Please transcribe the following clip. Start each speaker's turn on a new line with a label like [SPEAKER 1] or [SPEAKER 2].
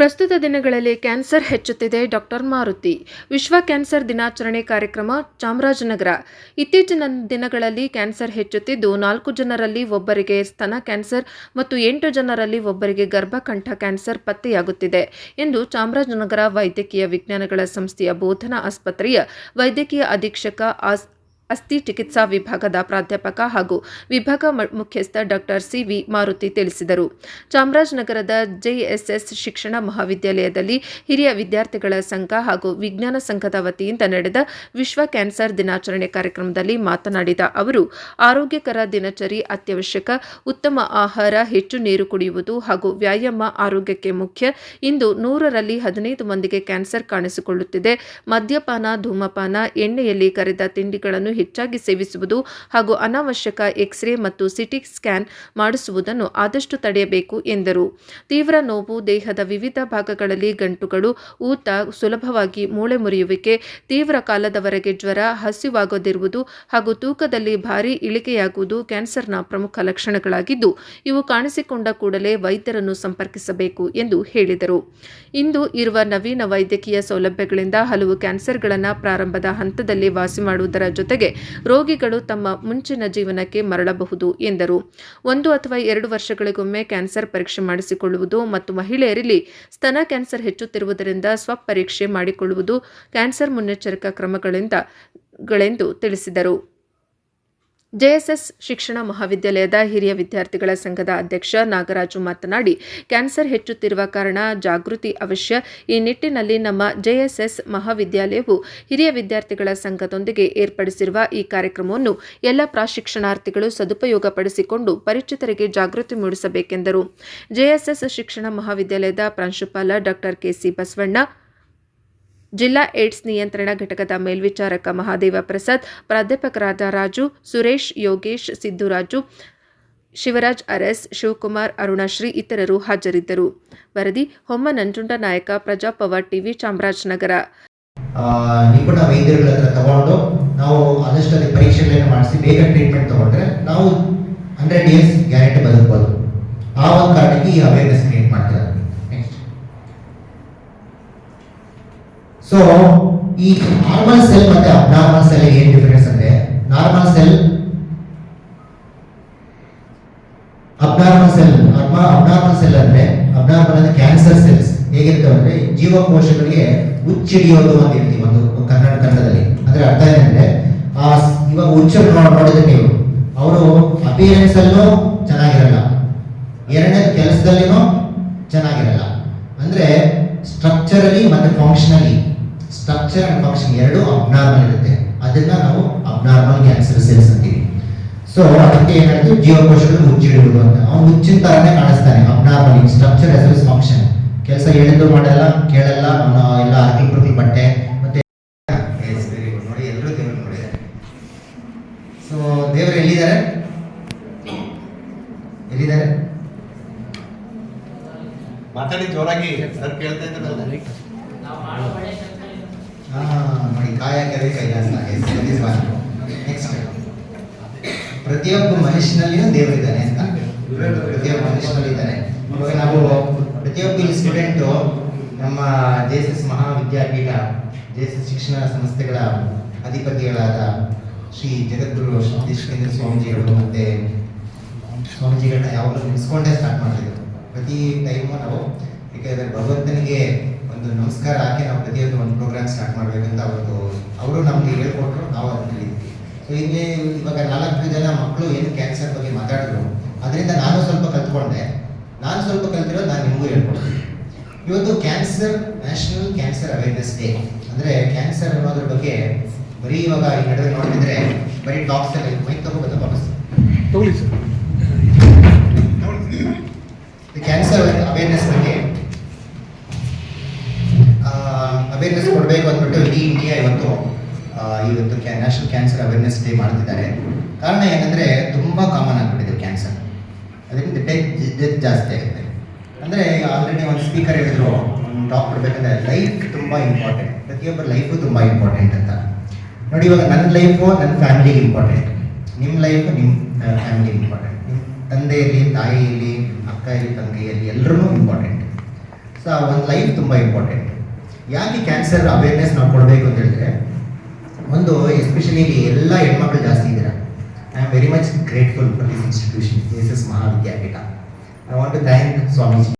[SPEAKER 1] ಪ್ರಸ್ತುತ ದಿನಗಳಲ್ಲಿ ಕ್ಯಾನ್ಸರ್ ಹೆಚ್ಚುತ್ತಿದೆ ಡಾಕ್ಟರ್ ಮಾರುತಿ. ವಿಶ್ವ ಕ್ಯಾನ್ಸರ್ ದಿನಾಚರಣೆ ಕಾರ್ಯಕ್ರಮ ಚಾಮರಾಜನಗರ. ಇತ್ತೀಚಿನ ದಿನಗಳಲ್ಲಿ ಕ್ಯಾನ್ಸರ್ ಹೆಚ್ಚುತ್ತಿದ್ದು, ನಾಲ್ಕು ಜನರಲ್ಲಿ ಒಬ್ಬರಿಗೆ ಸ್ತನ ಕ್ಯಾನ್ಸರ್ ಮತ್ತು ಎಂಟು ಜನರಲ್ಲಿ ಒಬ್ಬರಿಗೆ ಗರ್ಭಕಂಠ ಕ್ಯಾನ್ಸರ್ ಪತ್ತೆಯಾಗುತ್ತಿದೆ ಎಂದು ಚಾಮರಾಜನಗರ ವೈದ್ಯಕೀಯ ವಿಜ್ಞಾನಗಳ ಸಂಸ್ಥೆಯ ಬೋಧನಾ ಆಸ್ಪತ್ರೆಯ ವೈದ್ಯಕೀಯ ಅಧೀಕ್ಷಕ ಆಸ್ ಅಸ್ಥಿ ಚಿಕಿತ್ಸಾ ವಿಭಾಗದ ಪ್ರಾಧ್ಯಾಪಕ ಹಾಗೂ ವಿಭಾಗ ಮುಖ್ಯಸ್ಥ ಡಾಕ್ಟರ್ ಸಿ ವಿ ಮಾರುತಿ ತಿಳಿಸಿದರು. ಚಾಮರಾಜನಗರದ ಜೆಎಸ್ಎಸ್ ಶಿಕ್ಷಣ ಮಹಾವಿದ್ಯಾಲಯದಲ್ಲಿ ಹಿರಿಯ ವಿದ್ಯಾರ್ಥಿಗಳ ಸಂಘ ಹಾಗೂ ವಿಜ್ಞಾನ ಸಂಘದ ವತಿಯಿಂದ ನಡೆದ ವಿಶ್ವ ಕ್ಯಾನ್ಸರ್ ದಿನಾಚರಣೆ ಕಾರ್ಯಕ್ರಮದಲ್ಲಿ ಮಾತನಾಡಿದ ಅವರು, ಆರೋಗ್ಯಕರ ದಿನಚರಿ ಅತ್ಯವಶ್ಯಕ, ಉತ್ತಮ ಆಹಾರ, ಹೆಚ್ಚು ನೀರು ಕುಡಿಯುವುದು ಹಾಗೂ ವ್ಯಾಯಾಮ ಆರೋಗ್ಯಕ್ಕೆ ಮುಖ್ಯ. ಇಂದು ನೂರರಲ್ಲಿ ಹದಿನೈದು ಮಂದಿಗೆ ಕ್ಯಾನ್ಸರ್ ಕಾಣಿಸಿಕೊಳ್ಳುತ್ತಿದೆ. ಮದ್ಯಪಾನ, ಧೂಮಪಾನ, ಎಣ್ಣೆಯಲ್ಲಿ ಕರೆದ ತಿಂಡಿಗಳನ್ನು ಹೆಚ್ಚಾಗಿ ಸೇವಿಸುವುದು ಹಾಗೂ ಅನಾವಶ್ಯಕ ಎಕ್ಸ್ರೇ ಮತ್ತು ಸಿಟಿ ಸ್ಕ್ಯಾನ್ ಮಾಡಿಸುವುದನ್ನು ಆದಷ್ಟು ತಡೆಯಬೇಕು ಎಂದರು. ತೀವ್ರ ನೋವು, ದೇಹದ ವಿವಿಧ ಭಾಗಗಳಲ್ಲಿ ಗಂಟುಗಳು, ಊತ, ಸುಲಭವಾಗಿ ಮೂಳೆ ಮುರಿಯುವಿಕೆ, ತೀವ್ರ ಕಾಲದವರೆಗೆ ಜ್ವರ, ಹಸಿವಾಗದಿರುವುದು ಹಾಗೂ ತೂಕದಲ್ಲಿ ಭಾರೀ ಇಳಿಕೆಯಾಗುವುದು ಕ್ಯಾನ್ಸರ್ನ ಪ್ರಮುಖ ಲಕ್ಷಣಗಳಾಗಿದ್ದು, ಇವು ಕಾಣಿಸಿಕೊಂಡ ಕೂಡಲೇ ವೈದ್ಯರನ್ನು ಸಂಪರ್ಕಿಸಬೇಕು ಎಂದು ಹೇಳಿದರು. ಇಂದು ಇರುವ ನವೀನ ವೈದ್ಯಕೀಯ ಸೌಲಭ್ಯಗಳಿಂದ ಹಲವು ಕ್ಯಾನ್ಸರ್ಗಳನ್ನು ಪ್ರಾರಂಭದ ಹಂತದಲ್ಲಿ ವಾಸಿ ಮಾಡುವುದರ ಜೊತೆಗೆ ರೋಗಿಗಳು ತಮ್ಮ ಮುಂಚಿನ ಜೀವನಕ್ಕೆ ಮರಳಬಹುದು ಎಂದರು. ಒಂದು ಅಥವಾ ಎರಡು ವರ್ಷಗಳಿಗೊಮ್ಮೆ ಕ್ಯಾನ್ಸರ್ ಪರೀಕ್ಷೆ ಮಾಡಿಸಿಕೊಳ್ಳುವುದು ಮತ್ತು ಮಹಿಳೆಯರಲ್ಲಿ ಸ್ತನ ಕ್ಯಾನ್ಸರ್ ಹೆಚ್ಚುತ್ತಿರುವುದರಿಂದ ಸ್ವಪರೀಕ್ಷೆ ಮಾಡಿಕೊಳ್ಳುವುದು ಕ್ಯಾನ್ಸರ್ ಮುನ್ನೆಚ್ಚರಿಕಾ ಕ್ರಮಗಳಿಂದ ಗಳೆಂದು ತಿಳಿಸಿದರು. ಜೆಎಸ್ಎಸ್ ಶಿಕ್ಷಣ ಮಹಾವಿದ್ಯಾಲಯದ ಹಿರಿಯ ವಿದ್ಯಾರ್ಥಿಗಳ ಸಂಘದ ಅಧ್ಯಕ್ಷ ನಾಗರಾಜು ಮಾತನಾಡಿ, ಕ್ಯಾನ್ಸರ್ ಹೆಚ್ಚುತ್ತಿರುವ ಕಾರಣ ಜಾಗೃತಿ ಅವಶ್ಯ. ಈ ನಿಟ್ಟಿನಲ್ಲಿ ನಮ್ಮ ಜೆಎಸ್ಎಸ್ ಮಹಾವಿದ್ಯಾಲಯವು ಹಿರಿಯ ವಿದ್ಯಾರ್ಥಿಗಳ ಸಂಘದೊಂದಿಗೆ ಏರ್ಪಡಿಸಿರುವ ಈ ಕಾರ್ಯಕ್ರಮವನ್ನು ಎಲ್ಲ ಪ್ರಾಶಿಕ್ಷಣಾರ್ಥಿಗಳು ಸದುಪಯೋಗಪಡಿಸಿಕೊಂಡು ಪರಿಚಿತರಿಗೆ ಜಾಗೃತಿ ಮೂಡಿಸಬೇಕೆಂದರು. ಜೆಎಸ್ಎಸ್ ಶಿಕ್ಷಣ ಮಹಾವಿದ್ಯಾಲಯದ ಪ್ರಾಂಶುಪಾಲ ಡಾಕ್ಟರ್ ಕೆಸಿ ಬಸವಣ್ಣ ಜಿಲ್ಲಾ ಏಡ್ಸ್ ನಿಯಂತ್ರಣ ಘಟಕದ ಮೇಲ್ವಿಚಾರಕ ಮಹಾದೇವ ಪ್ರಸಾದ್, ಪ್ರಾಧ್ಯಾಪಕರಾದ ರಾಜು ಸುರೇಶ್, ಯೋಗೇಶ್ ಸಿದ್ದುರಾಜು ಶಿವರಾಜ್ ಅರಸ್, ಶಿವಕುಮಾರ್ ಅರುಣಶ್ರೀ ಇತರರು ಹಾಜರಿದ್ದರು. ವರದಿ, ಹೊಮ್ಮ ನಂಜುಂಡ ನಾಯಕ ಪ್ರಜಾಪವ ಟಿವಿ, ಚಾಮರಾಜನಗರ.
[SPEAKER 2] ನಿಪುಣ ವೈದ್ಯರುಗಳ ಹತ್ರ ತಗೊಂಡು ನಾವು ಅದಕ್ಕೆ ಪರೀಕ್ಷೆಗಳನ್ನ ಮಾಡಿಸಿ ಬೇಗ ಟ್ರೀಟ್ಮೆಂಟ್ ತಗೊಂಡ್ರೆ ನಾವು ಹಂಡ್ರೆಡ್ ಇಯರ್ಸ್ ಗ್ಯಾರಂಟಿ ಬದುಕ್ಬೋದು. ಆ ಒಂದು ಕಾರಣಕ್ಕೆ ಈ ಅವೇರ್ನೆಸ್ ಕ್ರಿಯೇಟ್ ಮಾಡ್ತಾರೆ ನೆಕ್ಸ್ಟ್ ಸೊ ಈ ನಾರ್ಮಲ್ ಸೆಲ್ ಮತ್ತೆ ಅಬ್ನಾರ್ಮಲ್ ಸೆಲ್ ಏನ್ ಡಿಫರೆನ್ಸ್ ಅಂದ್ರೆ normal cell abnormal cell abnormal cell ಅಂದ್ರೆ ಅಬ್ನಾರ್ಮಲ್ ಅಂದ್ರೆ ಕ್ಯಾನ್ಸರ್ ಸೆಲ್ಸ್ ಹೇಗಿರ್ತವೆ ಅಂದ್ರೆ, ಜೀವಕೋಶಗಳಿಗೆ ಹುಚ್ಚಿಡಿಯೋದು ಅಂತ ಹೇಳ್ತೀವಿ ಒಂದು ಕನ್ನಡ ಕನ್ನಡದಲ್ಲಿ. ಅಂದ್ರೆ ಅರ್ಥ ಏನಂದ್ರೆ, ಆ ಇವಾಗ ಹುಚ್ಚ ನೋಡಿದ್ರೆ ನೀವು, ಅವರು ಅಪಿಯರೆನ್ಸ್ ಅಲ್ಲೂ ಚೆನ್ನಾಗಿರಲ್ಲ. ಎರಡನೇ ಕೆಲಸದಲ್ಲಿನೂ ಚೆನ್ನಾಗಿರಲ್ಲ. ಅಂದ್ರೆ ಸ್ಟ್ರಕ್ಚರಲಿ ಮತ್ತೆ ಫಂಕ್ಷನಲಿ ಸ್ಟ್ರಕ್ಚರ್ ಅಂಡ್ ಫಂಕ್ಷನ್ ಎರಡು ಅಬ್ನಾರ್ಮಲ್ ಇರುತ್ತೆ. ಅದನ್ನ ನಾವು ಅಬ್ನಾರ್ಮಲ್ ಕ್ಯಾನ್ಸರ್ ಸೆಲ್ಸ್ ಅಂತೀವಿ ಸೊ ಅದಕ್ಕೆ ಏನಾಯ್ತು? ಜೀವಕೋಶಗಳು ಮುಚ್ಚಿಡುವುದು ಅಂತ. ಅವ್ನು ಮುಚ್ಚಿನ ತರನೇ ಕಾಣಿಸ್ತಾನೆ. Abnormal in structure S S function ಕೆಲಸ ಹೇಳಿದ್ರು ಮಾಡಲ್ಲ ಕೇಳಲ್ಲ ಅವನ ಎಲ್ಲ ಅರ್ಕಿ ಪ್ರತಿ ಬಟ್ಟೆ ಮತ್ತೆ ನೋಡಿ ಎಲ್ಲರೂ ದೇವರು ನೋಡಿದ್ದಾರೆ ಸೊ ದೇವರು ಎಲ್ಲಿದ್ದಾರೆ? ಎಲ್ಲಿದ್ದಾರೆ?
[SPEAKER 3] ಮಾತಾಡಿ ಜೋರಾಗಿ ಸರ್ ಕೇಳ್ತಾ ಇದ್ದಾರಲ್ಲ
[SPEAKER 2] ಹಾ ನೋಡಿ ಕಾಯಕವೇ ಕೈಲಾಸ ನೆಕ್ಸ್ಟ್ ಪ್ರತಿಯೊಬ್ಬ ಮನುಷ್ಯನಲ್ಲಿಯೂ ದೇವರಿದ್ದಾನೆ ಅಂತ ಪ್ರತಿಯೊಬ್ಬ ಮನುಷ್ಯನಲ್ಲಿ ಇದ್ದಾನೆ ಇವಾಗ ನಾವು ಪ್ರತಿಯೊಬ್ಬ ಸ್ಟೂಡೆಂಟು ನಮ್ಮ J S S Mahavidyapeetha J S S ಶಿಕ್ಷಣ ಸಂಸ್ಥೆಗಳ ಅಧಿಪತಿಗಳಾದ ಶ್ರೀ ಜಗದ್ಗುರು ದೇಶಕೇಂದ್ರ ಸ್ವಾಮೀಜಿಗಳು ಮತ್ತೆ ಸ್ವಾಮೀಜಿಗಳನ್ನ ಯಾವಾಗಲೂ ನೆನೆಸ್ಕೊಂಡೇ ಸ್ಟಾರ್ಟ್ ಮಾಡ್ತಿದ್ರು ಪ್ರತಿ ಟೈಮು ನಾವು ಯಾಕೆಂದರೆ ಭಗವಂತನಿಗೆ ಒಂದು ನಮಸ್ಕಾರ ಹಾಕಿ ನಾವು ಪ್ರತಿಯೊಂದು ಒಂದು ಪ್ರೋಗ್ರಾಮ್ ಸ್ಟಾರ್ಟ್ ಮಾಡಬೇಕಂತ ಅವತ್ತು ಅವರು ನಮಗೆ ಹೇಳ್ಕೊಟ್ರು ನಾವು ಅದನ್ನು ತಿಳಿದ್ವಿ ಸೊ ಇಲ್ಲಿ ಇವಾಗ ನಾಲ್ಕು ಜನ ಮಕ್ಕಳು ಏನು ಕ್ಯಾನ್ಸರ್ ಬಗ್ಗೆ ಮಾತಾಡಿದ್ರು ಅದರಿಂದ ನಾನು ಸ್ವಲ್ಪ ಕಲ್ತ್ಕೊಂಡೆ. ನಾನು ಸ್ವಲ್ಪ ಕಲ್ತಿರೋದು ನಾನು ನಿಮಗೂ ಹೇಳ್ಕೊಡ್ತೀನಿ. ಇವತ್ತು cancer national cancer awareness day ಅಂದರೆ ಕ್ಯಾನ್ಸರ್ ಅನ್ನೋದ್ರ ಬಗ್ಗೆ ಬರೀ ಇವಾಗ ಈ ನಡುವೆ ನೋಡಿದ್ರೆ ಬರೀ ಟಾಕ್ಸ್ ಅಲ್ಲಿ ಮೈಕ್ ತಗೋಬೋದಾ ವಾಪಸ್.
[SPEAKER 4] ತಗೊಳ್ಳಿ ಸರ್.
[SPEAKER 2] ಕ್ಯಾನ್ಸರ್ ಅವೇರ್ನೆಸ್ ಕೊಡಬೇಕು ಅಂದ್ಬಿಟ್ಟು ಇಡೀ ಇಂಡಿಯಾ ಇವತ್ತು ಆ, ಇವತ್ತು ನ್ಯಾಷನಲ್ ಕ್ಯಾನ್ಸರ್ ಅವೇರ್ನೆಸ್ ಡೇ ಮಾಡ್ತಿದ್ದಾರೆ. ಕಾರಣ ಏನಂದ್ರೆ ತುಂಬ ಕಾಮನ್ ಆಗಿಬಿಟ್ಟಿದೆ ಕ್ಯಾನ್ಸರ್ ಅದರಿಂದ ಡೆತ್ ಡೆತ್ ಜಾಸ್ತಿ ಆಗುತ್ತೆ. ಅಂದರೆ ಆಲ್ರೆಡಿ ಒಂದು ಸ್ಪೀಕರ್ ಹೇಳಿದ್ರು ಡಾಕ್ಟರ್ ಕೊಡಬೇಕಂದ್ರೆ ಲೈಫ್ ತುಂಬ ಇಂಪಾರ್ಟೆಂಟ್ ಪ್ರತಿಯೊಬ್ಬರ ಲೈಫು ತುಂಬ ಇಂಪಾರ್ಟೆಂಟ್ ಅಂತ. ನೋಡಿ ಇವಾಗ ನನ್ನ ಲೈಫು ನನ್ನ ಫ್ಯಾಮಿಲಿಗೆ ಇಂಪಾರ್ಟೆಂಟ್ ನಿಮ್ಮ ಲೈಫ್ ನಿಮ್ಮ ಫ್ಯಾಮಿಲಿಗೆ ಇಂಪಾರ್ಟೆಂಟ್ ನಿಮ್ಮ ತಾಯಿ ಇರಲಿ ಅಕ್ಕ ಇಲ್ಲಿ ತಂಗಿ ಇರಲಿ ಎಲ್ಲರೂ ಇಂಪಾರ್ಟೆಂಟ್ ಸೊ ಒಂದು ಲೈಫ್ ತುಂಬ ಇಂಪಾರ್ಟೆಂಟ್ ಯಾಕೆ ಕ್ಯಾನ್ಸರ್ ಅವೇರ್ನೆಸ್ ನಾವು ಕೊಡಬೇಕು ಅಂತ ಹೇಳಿದ್ರೆ ಒಂದು ಎಸ್ಪೆಷಲಿ ಎಲ್ಲ ಹೆಣ್ಮಕ್ಳು ಜಾಸ್ತಿ ಇದ್ದೀರಾ. I am very much grateful for this institution S S Mahavidyapeetha I want to thank Swamiji